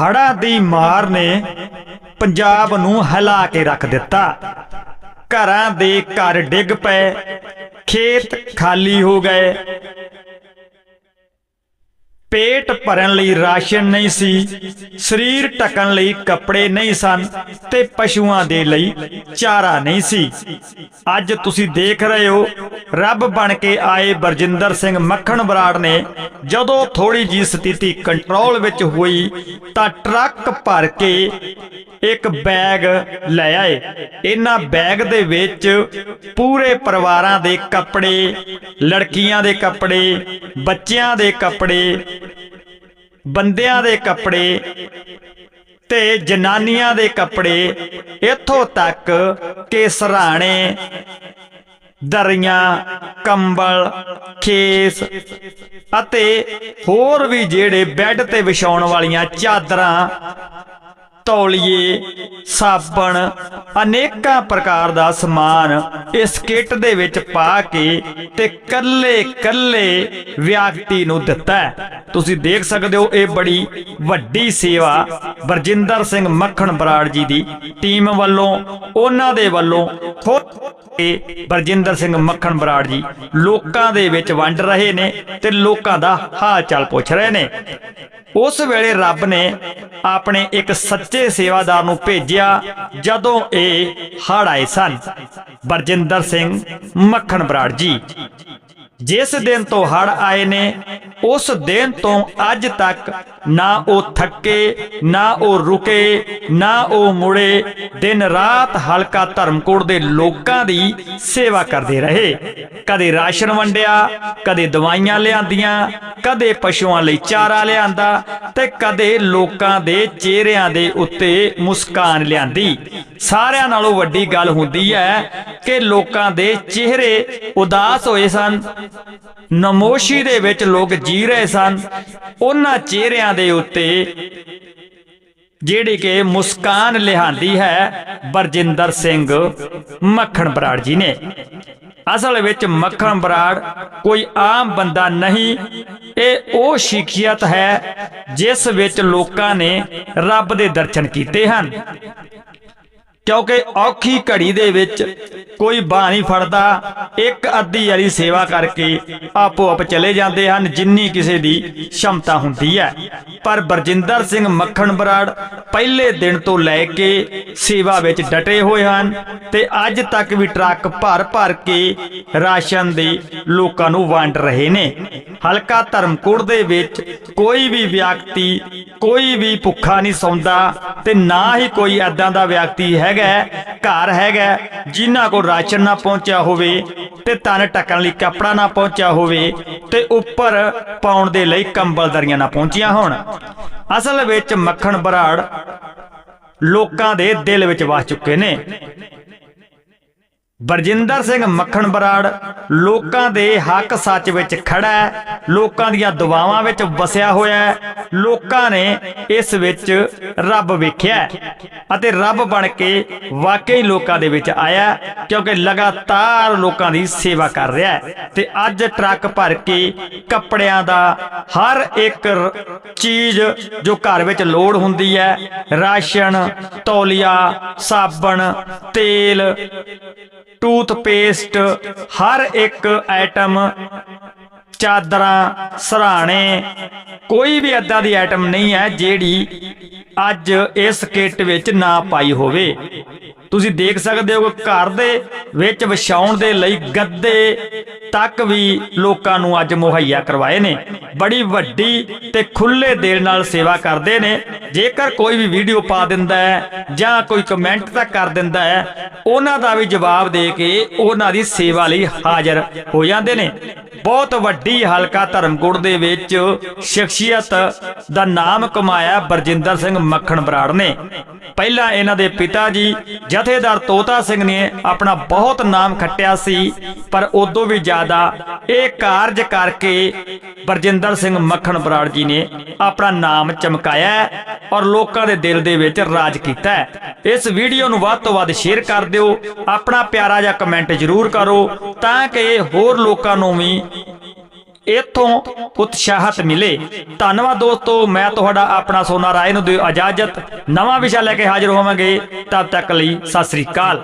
ਹੜਾਂ ਦੀ ਮਾਰ ਨੇ ਪੰਜਾਬ ਨੂੰ ਹਿਲਾ ਕੇ ਰੱਖ ਦਿੱਤਾ। ਘਰਾਂ ਦੇ ਘਰ ਡਿੱਗ ਪਏ, ਖੇਤ ਖਾਲੀ ਹੋ ਗਏ। ਪੇਟ ਭਰਨ ਲਈ ਰਾਸ਼ਨ ਨਹੀਂ ਸੀ, ਸਰੀਰ ਢਕਣ ਲਈ ਕੱਪੜੇ ਨਹੀਂ ਸਨ ਤੇ ਪਸ਼ੂਆਂ ਦੇ ਲਈ ਚਾਰਾ ਨਹੀਂ ਸੀ। ਅੱਜ ਤੁਸੀਂ ਦੇਖ ਰਹੇ ਹੋ, ਰੱਬ ਬਣ ਕੇ ਆਏ ਬਰਜਿੰਦਰ ਸਿੰਘ ਮੱਖਣ ਬਰਾੜ ਨੇ ਜਦੋਂ ਥੋੜੀ ਜੀ ਸਥਿਤੀ ਕੰਟਰੋਲ ਵਿੱਚ ਹੋਈ ਤਾਂ ਟਰੱਕ ਭਰ ਕੇ ਇੱਕ ਬੈਗ ਲੈ ਆਏ। ਇਹਨਾਂ ਬੈਗ ਦੇ ਵਿੱਚ ਪੂਰੇ ਪਰਿਵਾਰਾਂ ਦੇ ਕੱਪੜੇ, ਲੜਕੀਆਂ ਦੇ ਕੱਪੜੇ, ਬੱਚਿਆਂ ਦੇ ਕੱਪੜੇ ਬੰਦਿਆਂ ਦੇ ਕੱਪੜੇ ਤੇ ਜਨਾਨੀਆਂ ਦੇ ਕੱਪੜੇ, ਇੱਥੋਂ ਤੱਕ ਕਿ ਸਰਾਣੇ, ਦਰੀਆਂ, ਕੰਬਲ, ਖੇਸ ਅਤੇ ਹੋਰ ਵੀ ਜਿਹੜੇ ਬੈੱਡ ਤੇ ਵਿਛਾਉਣ ਵਾਲੀਆਂ ਚਾਦਰਾਂ, ਤੌਲੀਏ, ਸਾਬਣ, ਅਨੇਕਾਂ ਪ੍ਰਕਾਰ ਦਾ ਸਮਾਨ ਇਸ ਕਿੱਟ ਦੇ ਵਿੱਚ ਪਾ ਕੇ ਤੇ ਕੱਲੇ ਕੱਲੇ ਵਿਅਕਤੀ ਨੂੰ ਦਿੱਤਾ ਹੈ। ਤੁਸੀਂ ਦੇਖ ਸਕਦੇ ਹੋ, ਇਹ ਬੜੀ ਵੱਡੀ ਸੇਵਾ ਬਰਜਿੰਦਰ ਸਿੰਘ ਮੱਖਣ ਬਰਾੜ ਜੀ ਦੀ ਟੀਮ ਵੱਲੋਂ, ਉਹਨਾਂ ਦੇ ਵੱਲੋਂ ਤੇ ਬਰਜਿੰਦਰ ਸਿੰਘ ਮੱਖਣ ਬਰਾੜ ਜੀ ਲੋਕਾਂ ਦੇ ਵਿੱਚ ਵੰਡ ਰਹੇ ਨੇ ਤੇ ਲੋਕਾਂ ਦਾ ਹਾਲ ਚਾਲ ਪੁੱਛ ਰਹੇ ਨੇ ਉਸ ਵੇਲੇ ਰੱਬ ਨੇ ਆਪਣੇ ਇੱਕ ਸੱਚੇ ਸੇਵਾਦਾਰ ਨੂੰ ਭੇਜਿਆ, ਜਦੋਂ ਇਹ ਹੜ ਆਏ ਸਨ ਬਰਜਿੰਦਰ ਸਿੰਘ ਮੱਖਣ ਬਰਾੜ ਜੀ। ਜਿਸ ਦਿਨ ਤੋਂ ਹੜ ਆਏ ਨੇ, ਉਸ ਦਿਨ ਤੋਂ ਅੱਜ ਤੱਕ ਨਾ ਉਹ ਥੱਕੇ, ਨਾ ਉਹ ਰੁਕੇ, ਨਾ ਉਹ ਮੁੜੇ, ਦਿਨ ਰਾਤ ਹਲਕਾ ਧਰਮਕੋਟ ਦੇ ਲੋਕਾਂ ਦੀ ਸੇਵਾ ਕਰਦੇ ਰਹੇ। ਕਦੇ ਰਾਸ਼ਨ ਵੰਡਿਆ, ਕਦੇ ਦਵਾਈਆਂ ਲਿਆਂਦੀਆਂ, ਕਦੇ ਪਸ਼ੂਆਂ ਲਈ ਚਾਰਾ ਲਿਆਂਦਾ ਤੇ ਕਦੇ ਲੋਕਾਂ ਦੇ ਚਿਹਰਿਆਂ ਦੇ ਉੱਤੇ ਮੁਸਕਾਨ ਲਿਆਂਦੀ। ਸਾਰਿਆਂ ਨਾਲੋਂ ਵੱਡੀ ਗੱਲ ਹੁੰਦੀ ਹੈ ਕਿ ਲੋਕਾਂ ਦੇ ਚਿਹਰੇ ਉਦਾਸ ਹੋਏ ਸਨ। ਨਮੋਸ਼ੀ ਦੇ ਵਿੱਚ ਲੋਕ ਜੀ ਰਹੇ ਸਨ। ਉਹਨਾਂ ਚਿਹਰਿਆਂ ਦੇ ਉੱਤੇ ਜਿਹੜੀ ਕਿ ਮੁਸਕਾਨ ਲਿਹਾਂਦੀ ਹੈ ਬਰਜਿੰਦਰ ਸਿੰਘ ਮੱਖਣ ਬਰਾੜ ਜੀ ਨੇ। ਅਸਲ ਵਿੱਚ ਮੱਖਣ ਬਰਾੜ ਕੋਈ ਆਮ ਬੰਦਾ ਨਹੀਂ, ਇਹ ਉਹ ਸ਼ਖਸੀਅਤ ਹੈ ਜਿਸ ਵਿੱਚ ਲੋਕਾਂ ਨੇ ਰੱਬ ਦੇ ਦਰਸ਼ਨ ਕੀਤੇ ਹਨ। ਕਿਉਂਕਿ ਔਖੀ ਘੜੀ ਦੇ ਵਿੱਚ ਕੋਈ ਬਾਹ ਨਹੀਂ ਫੜਦਾ, ਇੱਕ ਅੱਧੀ ਵਾਲੀ ਸੇਵਾ ਕਰਕੇ ਆਪੋ ਆਪ ਚਲੇ ਜਾਂਦੇ ਹਨ, ਜਿੰਨੀ ਕਿਸੇ ਦੀ ਸ਼ਮਤਾ ਹੁੰਦੀ ਹੈ। ਪਰ ਬਰਜਿੰਦਰ ਸਿੰਘ ਮੱਖਣ ਬਰਾੜ ਪਹਿਲੇ ਦਿਨ ਤੋਂ ਲੈ ਕੇ ਸੇਵਾ ਵਿੱਚ ਡਟੇ ਹੋਏ ਹਨ ਤੇ ਅੱਜ ਤੱਕ ਵੀ ਟਰੱਕ ਭਰ ਭਰ ਕੇ ਰਾਸ਼ਨ ਦੇ ਲੋਕਾਂ ਨੂੰ ਵੰਡ ਰਹੇ ਨੇ। ਹਲਕਾ ਧਰਮਕੋਟ ਦੇ ਵਿੱਚ ਕੋਈ ਵੀ ਵਿਅਕਤੀ, ਕੋਈ ਵੀ ਭੁੱਖਾ ਨਹੀਂ ਸੌਂਦਾ ਤੇ ਨਾ ਹੀ ਕੋਈ ਐਦਾਂ ਦਾ ਵਿਅਕਤੀ ਹੈਗਾ, ਘਰ ਹੈਗਾ, ਜਿਨ੍ਹਾਂ ਕੋਲ ਰਾਸ਼ਨ ਨਾ ਪਹੁੰਚਿਆ ਹੋਵੇ ਤੇ ਤਨ ਟਕਣ ਲਈ ਕੱਪੜਾ ਨਾ ਪਹੁੰਚਿਆ ਹੋਵੇ ਤੇ ਉੱਪਰ ਪਾਉਣ ਦੇ ਲਈ ਕੰਬਲ ਦਰੀਆਂ ਨਾ ਪਹੁੰਚੀਆਂ ਹੋਣ। ਅਸਲ ਵਿੱਚ ਮੱਖਣ ਬਰਾੜ ਲੋਕਾਂ ਦੇ ਦਿਲ ਵਿੱਚ ਵਸ ਚੁੱਕੇ ਨੇ। ਬਰਜਿੰਦਰ ਸਿੰਘ ਮੱਖਣ ਬਰਾੜ ਲੋਕਾਂ ਦੇ ਹੱਕ ਸੱਚ ਵਿੱਚ ਖੜਾ ਹੈ, ਲੋਕਾਂ ਦੀਆਂ ਦੁਆਵਾਂ ਵਿੱਚ ਵਸਿਆ ਹੋਇਆ ਹੈ, ਲੋਕਾਂ ਨੇ ਇਸ ਵਿੱਚ ਰੱਬ ਵੇਖਿਆ ਅਤੇ ਰੱਬ ਬਣ ਕੇ ਵਾਕਈ ਲੋਕਾਂ ਦੇ ਵਿੱਚ ਆਇਆ ਕਿਉਂਕਿ ਲਗਾਤਾਰ ਲੋਕਾਂ ਦੀ ਸੇਵਾ ਕਰ ਰਿਹਾ ਹੈ ਤੇ ਅੱਜ ਟਰੱਕ ਭਰ ਕੇ ਕੱਪੜਿਆਂ ਦਾ ਹਰ ਇੱਕ ਚੀਜ਼ ਜੋ ਘਰ ਵਿੱਚ ਲੋੜ ਹੁੰਦੀ ਹੈ, ਰਾਸ਼ਨ, ਤੌਲੀਆ, ਸਾਬਣ, ਤੇਲ ਟੂਥਪੇਸਟ, ਹਰ ਇੱਕ ਆਈਟਮ ਚਾਦਰਾਂ, ਸਰਾਣੇ, ਕੋਈ ਵੀ ਏਦਾਂ ਦੀ ਆਈਟਮ ਨਹੀਂ ਹੈ ਜਿਹੜੀ ਅੱਜ ਇਸ ਕਿੱਟ ਵਿੱਚ ਨਾ ਪਾਈ ਹੋਵੇ। ਤੁਸੀਂ ਦੇਖ ਸਕਦੇ ਹੋ ਕਿ ਘਰ ਦੇ ਵਿੱਚ ਵਿਛਾਉਣ ਦੇ ਲਈ ਗੱਦੇ ਤੱਕ ਵੀ ਲੋਕਾਂ ਨੂੰ ਅੱਜ ਮੁਹੱਈਆ ਕਰਵਾਏ ਨੇ। ਬੜੀ ਵੱਡੀ ਤੇ ਖੁੱਲੇ ਦਿਲ ਨਾਲ ਸੇਵਾ ਕਰਦੇ ਨੇ। ਜੇਕਰ ਕੋਈ ਵੀ ਵੀਡੀਓ ਪਾ ਦਿੰਦਾ ਹੈ ਜਾਂ ਕੋਈ ਕਮੈਂਟ ਤਾਂ ਕਰ ਦਿੰਦਾ ਹੈ, ਉਹਨਾਂ ਦਾ ਵੀ ਜਵਾਬ ਦੇ ਕੇ ਉਹਨਾਂ ਦੀ ਸੇਵਾ ਲਈ ਹਾਜ਼ਰ ਹੋ ਜਾਂਦੇ ਨੇ। ਬਹੁਤ ਵੱਡੀ ਹਲਕਾ ਧਰਮਕੋਟ ਦੇ ਵਿੱਚ ਸ਼ਖਸੀਅਤ ਦਾ ਨਾਮ ਕਮਾਇਆ ਬਰਜਿੰਦਰ ਸਿੰਘ ਮੱਖਣ ਬਰਾੜ ਨੇ। ਪਹਿਲਾਂ ਇਹਨਾਂ ਦੇ ਪਿਤਾ ਜੀ ਜਥੇਦਾਰ ਤੋਤਾ ਸਿੰਘ ਨੇ ਆਪਣਾ ਬਹੁਤ ਨਾਮ ਖੱਟਿਆ ਸੀ, ਪਰ ਉਦੋਂ ਵੀ ਜ਼ਿਆਦਾ ਇਹ ਕਾਰਜ ਕਰਕੇ ਬਰਜਿੰਦਰ ਸਿੰਘ ਮੱਖਣ ਬਰਾੜ ਜੀ ਨੇ ਆਪਣਾ ਨਾਮ ਚਮਕਾਇਆ ਔਰ ਲੋਕਾਂ ਦੇ ਦਿਲ ਦੇ ਵਿੱਚ ਰਾਜ ਕੀਤਾ। ਹੈ ਇਸ ਵੀਡੀਓ ਨੂੰ ਵੱਧ ਤੋਂ ਵੱਧ ਸ਼ੇਅਰ ਕਰ ਦਿਓ, ਆਪਣਾ ਪਿਆਰਾ ਜਿਹਾ ਕਮੈਂਟ ਜ਼ਰੂਰ ਕਰੋ ਤਾਂ ਕਿ ਹੋਰ ਲੋਕਾਂ ਨੂੰ ਵੀ ਇੱਥੋਂ ਉਤਸ਼ਾਹਤ ਮਿਲੇ। ਧੰਨਵਾਦ ਦੋਸਤੋ, ਮੈਂ ਤੁਹਾਡਾ ਆਪਣਾ ਸੋਨਾ ਰਾਏ ਨੂੰ ਦਿਓ ਇਜਾਜ਼ਤ। ਨਵਾਂ ਵਿਸ਼ਾ ਲੈ ਕੇ ਹਾਜ਼ਰ ਹੋਵਾਂਗੇ। ਤਦ ਤੱਕ ਲਈ ਸਤਿ ਸ੍ਰੀ ਅਕਾਲ।